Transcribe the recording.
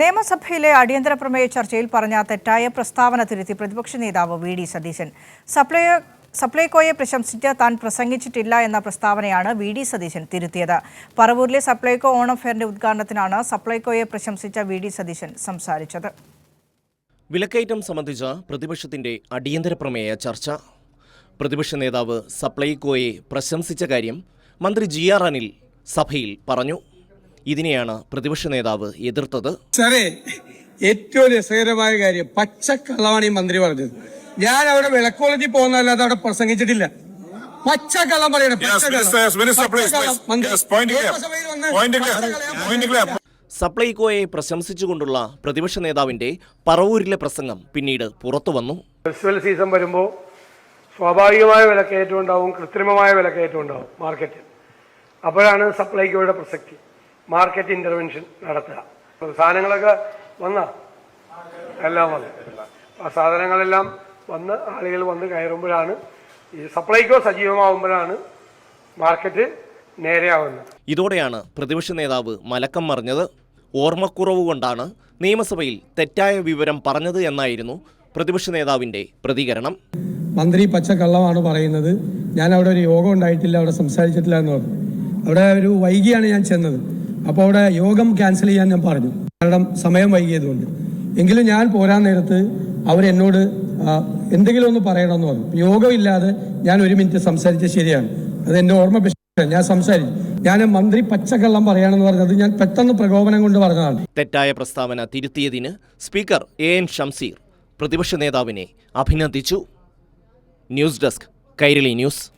നിയമസഭയിലെ അടിയന്തര പ്രമേയ ചർച്ചയിൽ പറഞ്ഞ തെറ്റായ പ്രസ്താവന തിരുത്തി പ്രതിപക്ഷ നേതാവ് വി ഡി സതീശൻ. സപ്ലൈ സപ്ലൈകോയെ പ്രശംസിച്ച് താൻ പ്രസംഗിച്ചിട്ടില്ല എന്ന പ്രസ്താവനയാണ് വി ഡി സതീശൻ തിരുത്തിയത്. പറവൂരിലെ സപ്ലൈകോ ഓണം ഫെയറിന്റെ ഉദ്ഘാടനത്തിനാണ് സപ്ലൈകോയെ പ്രശംസിച്ച വി ഡി സതീശൻ സംസാരിച്ചത്. വിലക്കയറ്റം സംബന്ധിച്ച പ്രതിപക്ഷത്തിന്റെ അടിയന്തര പ്രമേയ ചർച്ച. പ്രതിപക്ഷ നേതാവ് സപ്ലൈകോയെ പ്രശംസിച്ച കാര്യം മന്ത്രി ജി ആർ അനിൽ സഭയിൽ പറഞ്ഞു. ഇതിനെയാണ് പ്രതിപക്ഷ നേതാവ് എതിർത്തത്. സാറേ ഏറ്റവും രസകരമായ കാര്യം പച്ചക്കള്ളമാണ് ഈ മന്ത്രി പറഞ്ഞത്. ഞാൻ അവിടെ വിളക്കോളജി പോകുന്നതല്ലാതെ അവിടെ പ്രസംഗിച്ചിട്ടില്ല. പച്ചക്കള്ളം പറയണം. സപ്ലൈകോയെ പ്രശംസിച്ചുകൊണ്ടുള്ള പ്രതിപക്ഷ നേതാവിന്റെ പറവൂരിലെ പ്രസംഗം പിന്നീട് പുറത്തു വന്നു ഫെസ്റ്റിവൽ സീസൺ വരുമ്പോൾ സ്വാഭാവികമായ വിലക്കയറ്റം ഉണ്ടാവും കൃത്രിമമായ വിലക്കയറ്റം ഉണ്ടാവും മാർക്കറ്റിൽ അപ്പോഴാണ് സപ്ലൈകോയുടെ പ്രസക്തി. മാർക്കറ്റ് ഇന്റർവെൻഷൻ നടത്തുക. സാധനങ്ങളൊക്കെ വന്ന? എല്ലാം വന്നു. ആ സാധനങ്ങളെല്ലാം വന്ന് ആളുകൾ വന്ന് കയറുമ്പോഴാണ് ഈ സപ്ലൈക്കോ സജീവമാവുമ്പോഴാണ് മാർക്കറ്റ് നേരെയാവുന്നത്. ഇതോടെയാണ് പ്രതിപക്ഷ നേതാവ് മലക്കം മറിഞ്ഞത്. ഓർമ്മക്കുറവ് കൊണ്ടാണ് നിയമസഭയിൽ തെറ്റായ വിവരം പറഞ്ഞത് എന്നായിരുന്നു പ്രതിപക്ഷ നേതാവിന്റെ പ്രതികരണം. മന്ത്രി പച്ചക്കള്ളമാണ് പറയുന്നത്. ഞാൻ അവിടെ ഒരു യോഗം ഉണ്ടായിട്ടില്ല അവിടെ സംസാരിച്ചിട്ടില്ല എന്ന് പറഞ്ഞു. അവിടെ ഒരു വൈകിയാണ് ഞാൻ ചെന്നത്. അപ്പോൾ അവിടെ യോഗം ക്യാൻസൽ ചെയ്യാൻ ഞാൻ പറഞ്ഞു. കാരണം സമയം വൈകിയതുകൊണ്ട്. എങ്കിലും ഞാൻ പോരാൻ നേരത്ത് അവരെന്നോട് എന്തെങ്കിലും ഒന്ന് പറയണമെന്ന് പറഞ്ഞു. യോഗമില്ലാതെ ഞാൻ ഒരു മിനിറ്റ് സംസാരിച്ചത് ശരിയാണ്. അത് എന്റെ ഓർമ്മ. ഞാൻ സംസാരിച്ചു. ഞാൻ മന്ത്രി പച്ചക്കള്ളം പറയാണെന്ന് പറഞ്ഞത് ഞാൻ പെട്ടെന്ന് പ്രകോപനം കൊണ്ട് പറഞ്ഞതാണ്. തെറ്റായ പ്രസ്താവന തിരുത്തിയതിന് സ്പീക്കർ എ എൻ ഷംസീർ പ്രതിപക്ഷ നേതാവിനെ അഭിനന്ദിച്ചു. News desk Kairali news.